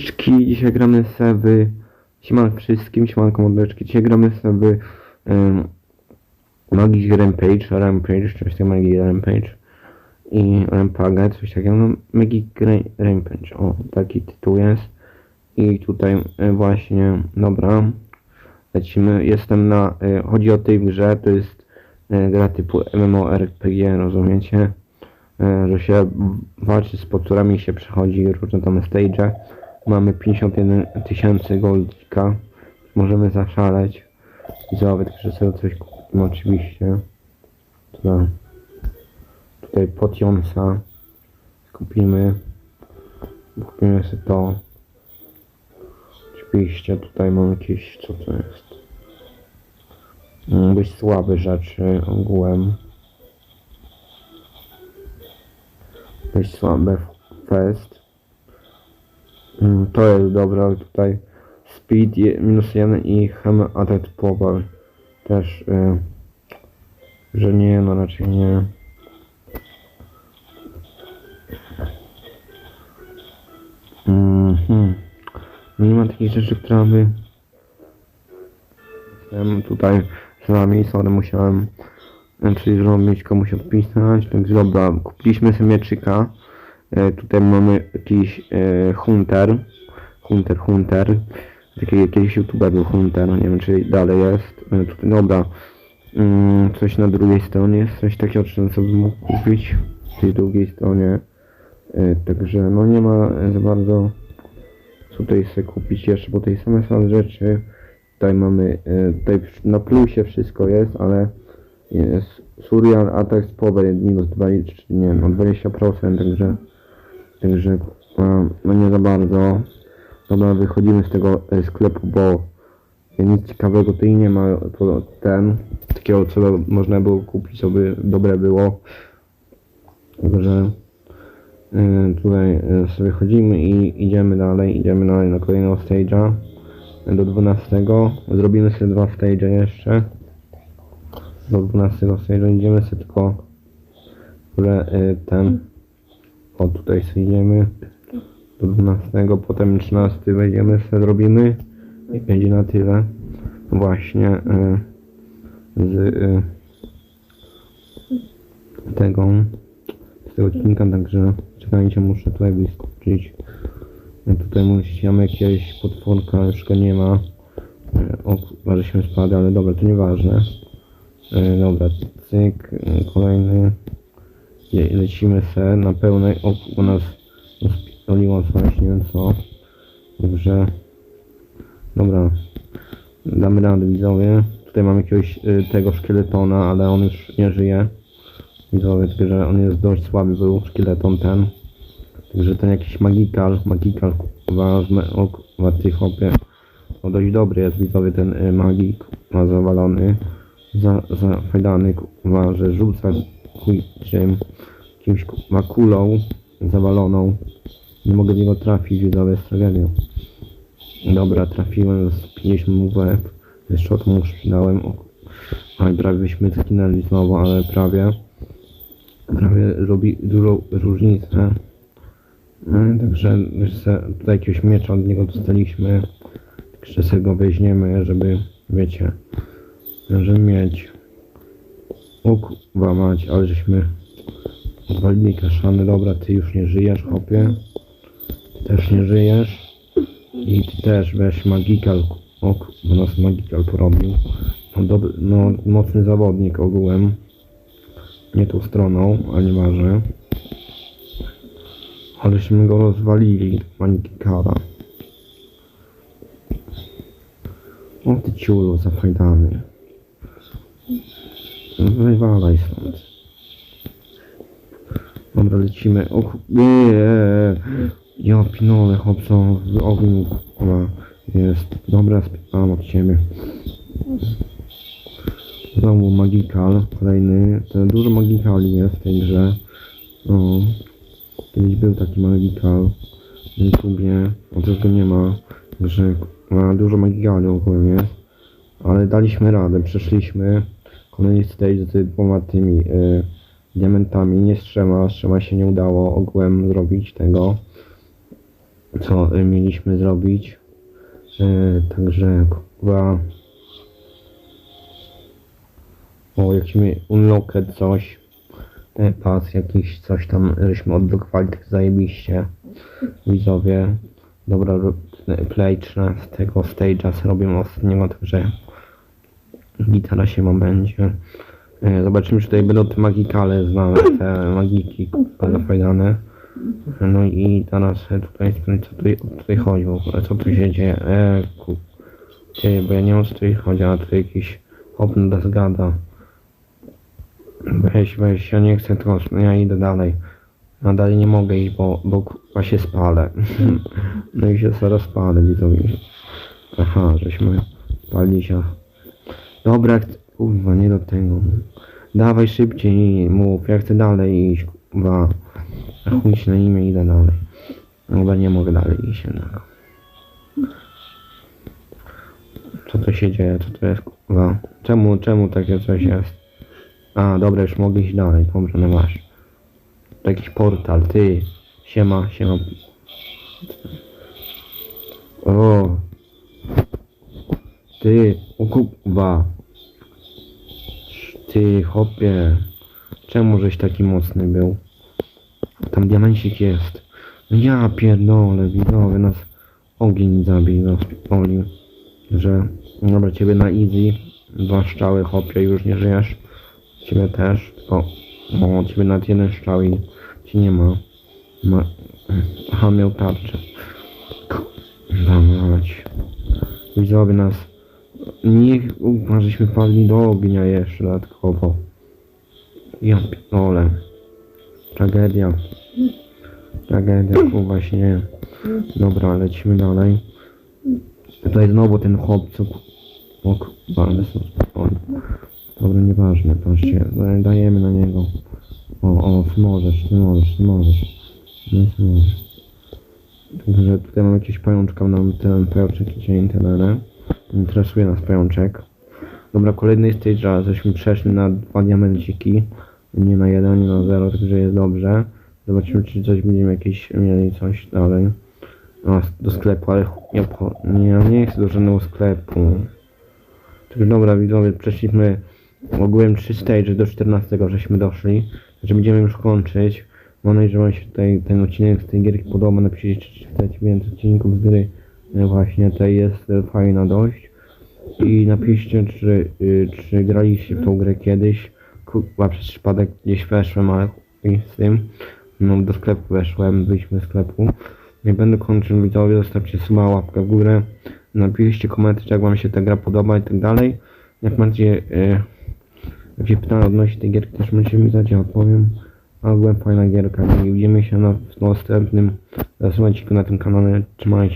Mordeczki, dzisiaj gramy sobie Siemanko wszystkim, siemanko mordeczki. Dzisiaj gramy sobie um, Magic Rampage, Rampage, coś takiego Magic Rampage i Rampage, coś takiego, no Magic Ra- Rampage, o, taki tytuł jest. I tutaj e, właśnie, dobra, lecimy, jestem na, e, chodzi o tej grze, to jest e, gra typu MMORPG, rozumiecie? Że się walczy z potworami, się przechodzi różne tam stage. Mamy 51 tysięcy goldika. Możemy zaszaleć. Widzowie, także sobie coś kupimy oczywiście. Tutaj, tutaj potionsa kupimy. Kupimy sobie to. Oczywiście tutaj mamy jakieś, co to jest? Mm, Dość słabe rzeczy ogółem. dość słabe fest. Mm, To jest dobre, ale tutaj speed minus 1 i hammer attack power też, y, że nie, no raczej nie. Mhm. No Nie ma takich rzeczy, które by... Jestem tutaj z wami, sorry, musiałem coś zrobić, komuś odpisać, także dobra, kupiliśmy sobie mieczyka. E, tutaj mamy jakiś e, Hunter. Hunter, Hunter. Taki jakiś youtuber był Hunter, nie wiem czy dalej jest. E, tutaj, dobra. Mm, coś na drugiej stronie jest, coś takiego, czy co bym mógł kupić w tej drugiej stronie. Także no nie ma za bardzo tutaj sobie kupić jeszcze, bo tutaj same są rzeczy. Tutaj mamy, tutaj na plusie wszystko jest, ale jest Surreal Attack Power minus 20, nie no 20%, także także no, no nie za bardzo. Dobra, wychodzimy z tego e, sklepu, bo nic ciekawego tutaj nie ma, to ten, takiego co można było kupić, co by dobre było. Także e, tutaj e, sobie chodzimy i idziemy dalej, idziemy dalej na kolejnego stage'a e, do 12. Zrobimy sobie dwa stage'e jeszcze do 12 stage'a idziemy sobie tylko y, ten o tutaj idziemy do 12 potem 13 wejdziemy sobie zrobimy. I będzie na tyle. Właśnie y, z y, tego z tego odcinka także czekajcie muszę tutaj wyskoczyć. Y, tutaj mamy jakiegoś potworka go nie ma. O chyba żeśmy spadli ale dobra to nieważne. E, Dobra, cyk, e, kolejny. Lecimy se na pełnej. O, u nas rozpierdoliło coś, nie wiem co. Dobrze. Dobra. Damy radę widzowie. Tutaj mamy jakiegoś y, tego szkieletona, ale on już nie żyje. Widzowie, że on jest dość słaby był, szkieleton ten. Także ten jakiś magikal, magikal, kurwa, o kurwa, ty. No dość dobry jest widzowie ten y, magik, ma zawalony za, za fajdany, kurwa, że rzuca chuj czym, jakimś kurwa zawaloną. Nie mogę w niego trafić, widzowie, jest tragedia. Dobra, trafiłem, w łeb. Jeszcze od mu szpinałem. O, Aj, prawie byśmy zginęli znowu, ale prawie. Prawie robi dużą różnicę. No, także jeszcze tutaj jakiegoś miecza od niego dostaliśmy. Także sobie go weźmiemy, żeby, wiecie, żeby mieć. O kurwa mać, ale żeśmy odwalili kaszany. Dobra, ty już nie żyjesz, chłopie. Ty też nie żyjesz. I ty też weź magikal. O kurwa, nas magikal porobił. No, dobry, no mocny zawodnik ogółem. Nie tą stroną, a nieważne. Aleśmy go rozwalili, magikala. O ty ciulu zafajdany. Wywalaj stąd. Dobra, lecimy. O ku- nie, Ja pinole, chłopco, w ogniu, kurwa, jest. Dobra, spytam od ciebie. Znowu magikal, kolejny. To dużo magikali jest w tej grze. O, kiedyś był taki magikal na YouTubie, teraz go nie ma. Także ma dużo magikali ogólnie. Ale daliśmy radę, przeszliśmy. Kolejny stage z dwoma tymi y, diamentami, nie z trzema, z trzema się nie udało ogółem zrobić tego. co y, mieliśmy zrobić. Y, także chyba o jakimy unlocked coś pas jakiś coś tam żeśmy odblokowali tak zajebiście widzowie dobra play 13 stage'a zrobimy ostatniego także gitara się ma będzie E, zobaczymy czy tutaj będą te magikale znane te magiki zafajdane no i teraz tutaj co tutaj, tutaj chodzi co tu się dzieje e, ku, ty, bo ja nie wiem tutaj chodzi a tutaj jakiś hop nas gada Weź, weź, ja nie chcę tego, ja idę dalej. A dalej nie mogę iść, bo, bo kurwa się spalę. No i się zaraz spalę, widzowie. Aha, żeśmy spali się. Dobra, chcę, kurwa, nie do tego. Dawaj szybciej, mów, ja chcę dalej iść, kurwa. Chuj się na imię, idę dalej. Chyba nie mogę dalej iść jednak. Co to się dzieje, co to jest, kurwa? Czemu, czemu takie coś jest? A, dobra, już mogę iść dalej, dobrze, no masz. To jakiś portal, ty. Siema, siema. O. Ty, o kurwa. Ty, hopie. Czemu żeś taki mocny był? Tam diamencik jest. No ja pierdolę, widzowie, nas ogień zabił, nas polił. Że, dobra, ciebie na easy. Dwa strzały, hopie, już nie żyjesz. Ciebie też, tylko o, ciebie nawet jeden strzał i ci nie ma. ma. Aha, miał tarczę. Dawać. Widzowie nas. Niech ufa, żeśmy padli do ognia jeszcze dodatkowo. Ja pierdolę. Tragedia. Tragedia, kurwa właśnie. Dobra, lecimy dalej. Tutaj znowu ten chłop, co... O kurwa, ale są spokojni. Dobra, nieważne, patrzcie, da- dajemy na niego. O, o, ty możesz, ty możesz, ty możesz. No, ty możesz. Także tutaj mam jakieś pajączka, nam ten pajączek idzie internet. Interesuje nas pajączek. Dobra, kolejny stage, a żeśmy przeszli na dwa diamenciki. Nie na jeden, nie na zero, także jest dobrze. Zobaczymy, czy coś będziemy jakieś mieli coś dalej. Do sklepu, ale nie, nie, nie chcę do żadnego sklepu. Także dobra, widzowie, przeszliśmy ogółem 3 stage do 14 żeśmy doszli. Że będziemy już kończyć. Mam nadzieję, że wam się tutaj ten odcinek z tej gierki podoba. Napiszcie, czy chcecie więcej odcinków z gry. E, Właśnie tej jest e, fajna dość. I napiszcie, czy, y, czy graliście w tą grę kiedyś. Kurwa, przez przypadek gdzieś weszłem, ale z tym. No, do sklepu weszłem, wyjśmy z sklepu. Nie będę kończył widzowie, zostawcie suba, łapkę w górę. Napiszcie komentarz, jak wam się ta gra podoba i tak dalej. Jak macie y, jakieś pytania odnośnie tej gierki, też możecie mi zadać, ja odpowiem. Ale była fajna gierka i widzimy się na, w następnym. Zasłuchajcie na tym kanale. Trzymajcie